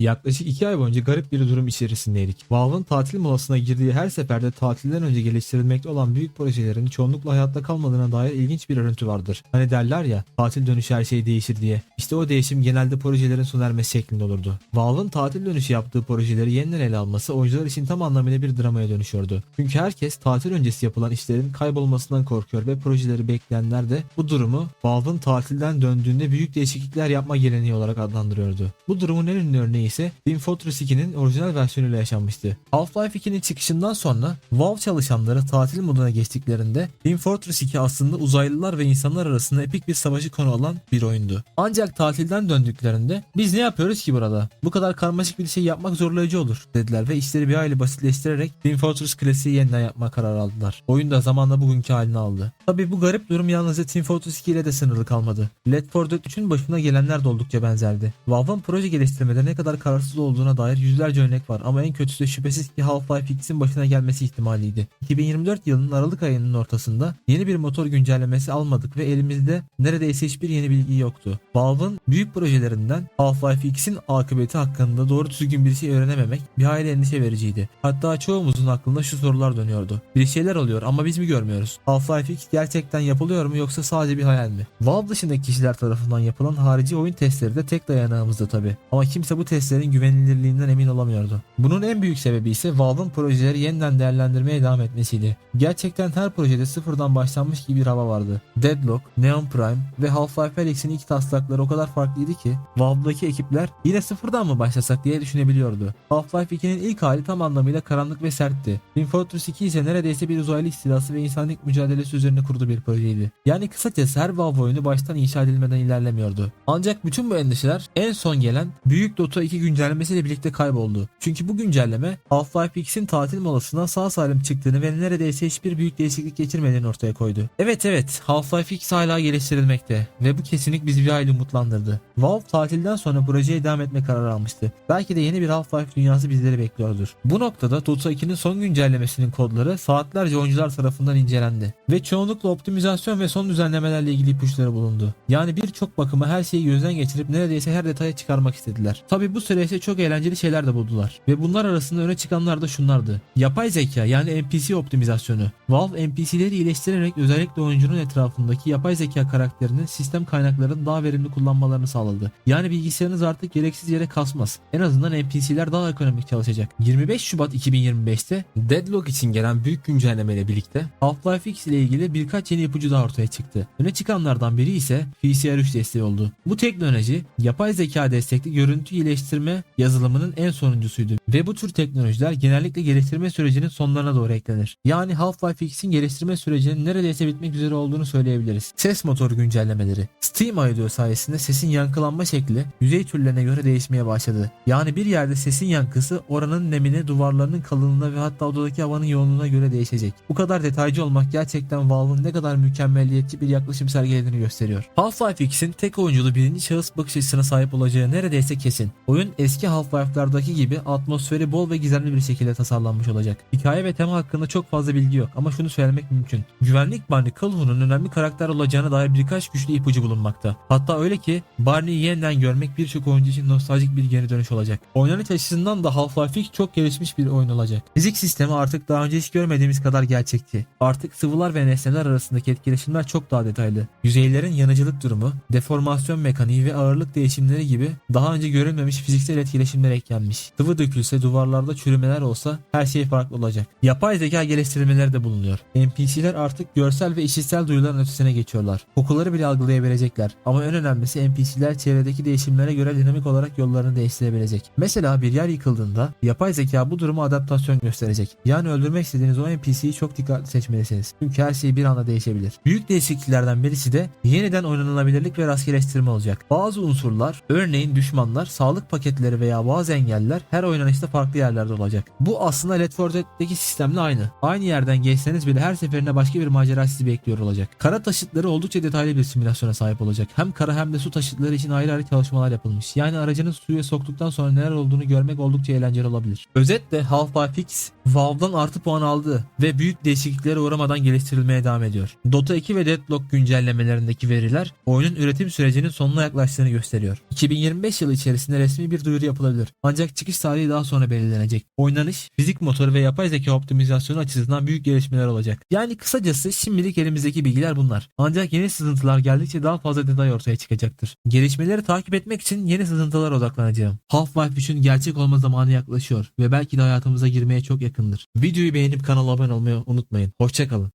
Yaklaşık 2 ay boyunca garip bir durum içerisindeydik. Valve'ın tatil molasına girdiği her seferde tatilden önce geliştirilmekte olan büyük projelerin çoğunlukla hayatta kalmadığına dair ilginç bir örüntü vardır. Hani derler ya tatil dönüşü her şey değişir diye. İşte o değişim genelde projelerin sona ermesi şeklinde olurdu. Valve'ın tatil dönüşü yaptığı projeleri yeniden ele alması oyuncular için tam anlamıyla bir dramaya dönüşüyordu. Çünkü herkes tatil öncesi yapılan işlerin kaybolmasından korkuyor ve projeleri bekleyenler de bu durumu Valve'ın tatilden döndüğünde büyük değişiklikler yapma geleneği olarak adlandırıyordu. Bu durumun en ünlü örneği ise Team Fortress 2'nin orijinal versiyonuyla yaşanmıştı. Half-Life 2'nin çıkışından sonra Valve çalışanları tatil moduna geçtiklerinde Team Fortress 2 aslında uzaylılar ve insanlar arasında epik bir savaşı konu alan bir oyundu. Ancak tatilden döndüklerinde biz ne yapıyoruz ki burada? Bu kadar karmaşık bir şey yapmak zorlayıcı olur dediler ve işleri bir hayli basitleştirerek Team Fortress klasiği yeniden yapma kararı aldılar. Oyun da zamanla bugünkü halini aldı. Tabi bu garip durum yalnızca Team Fortress 2 ile de sınırlı kalmadı. Left 4 Dead 3'ün başına gelenler de oldukça benzerdi. Valve'ın proje geliştirmede ne kadar kararsız olduğuna dair yüzlerce örnek var ama en kötüsü şüphesiz ki Half-Life X'in başına gelmesi ihtimaliydi. 2024 yılının Aralık ayının ortasında yeni bir motor güncellemesi almadık ve elimizde neredeyse hiçbir yeni bilgi yoktu. Valve'ın büyük projelerinden Half-Life X'in akıbeti hakkında doğru düzgün bir şey öğrenememek bir hayli endişe vericiydi. Hatta çoğumuzun aklında şu sorular dönüyordu. Bir şeyler oluyor ama biz mi görmüyoruz? Half-Life X gerçekten yapılıyor mu yoksa sadece bir hayal mi? Valve dışındaki kişiler tarafından yapılan harici oyun testleri de tek dayanağımızdı tabi. Ama kimse bu testlerin güvenilirliğinden emin olamıyordu. Bunun en büyük sebebi ise Valve'ın projeleri yeniden değerlendirmeye devam etmesiydi. Gerçekten her projede sıfırdan başlanmış gibi bir hava vardı. Deadlock, Neon Prime ve Half-Life Alyx'in ilk taslakları o kadar farklıydı ki Valve'daki ekipler yine sıfırdan mı başlasak diye düşünebiliyordu. Half-Life 2'nin ilk hali tam anlamıyla karanlık ve sertti. Team Fortress 2 ise neredeyse bir uzaylı istilası ve insanlık mücadelesi üzerine kurulu bir projeydi. Yani kısacası her Valve oyunu baştan inşa edilmeden ilerlemiyordu. Ancak bütün bu endişeler en son gelen Büyük Dota 2 güncellemesiyle birlikte kayboldu. Çünkü bu güncelleme Half-Life X'in tatil molasından sağ salim çıktığını ve neredeyse hiçbir büyük değişiklik geçirmediğini ortaya koydu. Evet evet Half-Life X hala geliştirilmekte ve bu kesinlik bizi bir hayli umutlandırdı. Valve tatilden sonra projeye devam etme kararı almıştı. Belki de yeni bir Half-Life dünyası bizleri bekliyordur. Bu noktada Dota 2'nin son güncellemesinin kodları saatlerce oyuncular tarafından incelendi ve çoğunlukla optimizasyon ve son düzenlemelerle ilgili ipuçları bulundu. Yani birçok bakıma her şeyi gözden geçirip neredeyse her detaya çıkarmak istediler. Tabi bu süreçte çok eğlenceli şeyler de buldular ve bunlar arasında öne çıkanlar da şunlardı. Yapay zeka yani NPC optimizasyonu. Valve NPC'leri iyileştirerek özellikle oyuncunun etrafındaki yapay zeka karakterinin sistem kaynaklarını daha verimli kullanmalarını sağladı. Yani bilgisayarınız artık gereksiz yere kasmaz. En azından NPC'ler daha ekonomik çalışacak. 25 Şubat 2025'te Deadlock için gelen büyük güncelleme ile birlikte Half-Life X ile ilgili birkaç yeni ipucu daha ortaya çıktı. Öne çıkanlardan biri ise PCR3 desteği oldu. Bu teknoloji yapay zeka destekli görüntü iyileştirme yazılımının en sonuncusuydu ve bu tür teknolojiler genellikle geliştirme sürecinin sonlarına doğru eklenir. Yani Half-Life X'in geliştirme sürecinin neredeyse bitmek üzere olduğunu söyleyebiliriz. Ses motoru güncellemeleri. Steam Audio sayesinde sesin yankılanma şekli yüzey türlerine göre değişmeye başladı. Yani bir yerde sesin yankısı oranın nemine, duvarlarının kalınlığına ve hatta odadaki havanın yoğunluğuna göre değişecek. Bu kadar detaycı olmak gerçekten Valve'ın ne kadar mükemmelliyetçi bir yaklaşım sergilediğini gösteriyor. Half-Life X'in tek oyunculu birinci şahıs bakış açısına sahip olacağı neredeyse kesin. Oyun eski Half-Life'lardaki gibi atmosferi bol ve gizemli bir şekilde tasarlanmış olacak. Hikaye ve tema hakkında çok fazla bilgi yok ama şunu söylemek mümkün. Güvenlik Barney Calhoun'un önemli karakter olacağına dair birkaç güçlü ipucu bulunmakta. Hatta öyle ki Barney'i yeniden görmek birçok oyuncu için nostaljik bir geri dönüş olacak. Oynanış açısından da Half-Life çok gelişmiş bir oyun olacak. Fizik sistemi artık daha önce hiç görmediğimiz kadar gerçekçi. Artık sıvılar ve nesneler arasındaki etkileşimler çok daha detaylı. Yüzeylerin yanıcılık durumu, deformasyon mekaniği ve ağırlık değişimleri gibi daha önce görülmemiş fiziksel etkileşimler eklenmiş. Sıvı dökülse duvarlarda çürümeler olsa her şey farklı olacak. Yapay zeka geliştirmeleri de bulunuyor. NPC'ler artık görsel ve işitsel duyuların ötesine geçiyorlar. Kokuları bile algılayabilecekler. Ama en önemlisi NPC'ler çevredeki değişimlere göre dinamik olarak yollarını değiştirebilecek. Mesela bir yer yıkıldığında yapay zeka bu duruma adaptasyon gösterecek. Yani öldürmek istediğiniz o NPC'yi çok dikkatli seçmelisiniz. Çünkü her şey bir anda değişebilir. Büyük değişikliklerden birisi de yeniden oynanılabilirlik ve rastgelleştirme olacak. Bazı unsurlar, örneğin düşmanlar, sağlık paketleri veya bazı engeller her oynanışta farklı yerlerde olacak. Bu aslında Left 4 Dead'deki sistemle aynı. Aynı yerden geçseniz bile her seferinde başka bir macera sizi bekliyor olacak. Kara taşıtları oldukça detaylı bir simülasyona sahip olacak. Hem kara hem de su taşıtları için ayrı ayrı çalışmalar yapılmış. Yani aracınız suya soktuktan sonra neler olduğunu görmek oldukça eğlenceli olabilir. Özetle Half-Life X, Valve'dan artı puan aldı ve büyük değişikliklere uğramadan geliştirilmeye devam ediyor. Dota 2 ve Deadlock güncellemelerindeki veriler oyunun üretim sürecinin sonuna yaklaştığını gösteriyor. 2025 yılı içerisinde resmi herhangi bir duyuru yapılabilir. Ancak çıkış tarihi daha sonra belirlenecek. Oynanış, fizik motoru ve yapay zeka optimizasyonu açısından büyük gelişmeler olacak. Yani kısacası şimdilik elimizdeki bilgiler bunlar. Ancak yeni sızıntılar geldikçe daha fazla detay ortaya çıkacaktır. Gelişmeleri takip etmek için yeni sızıntılara odaklanacağım. Half-Life 3'ün gerçek olma zamanı yaklaşıyor ve belki de hayatımıza girmeye çok yakındır. Videoyu beğenip kanala abone olmayı unutmayın. Hoşçakalın.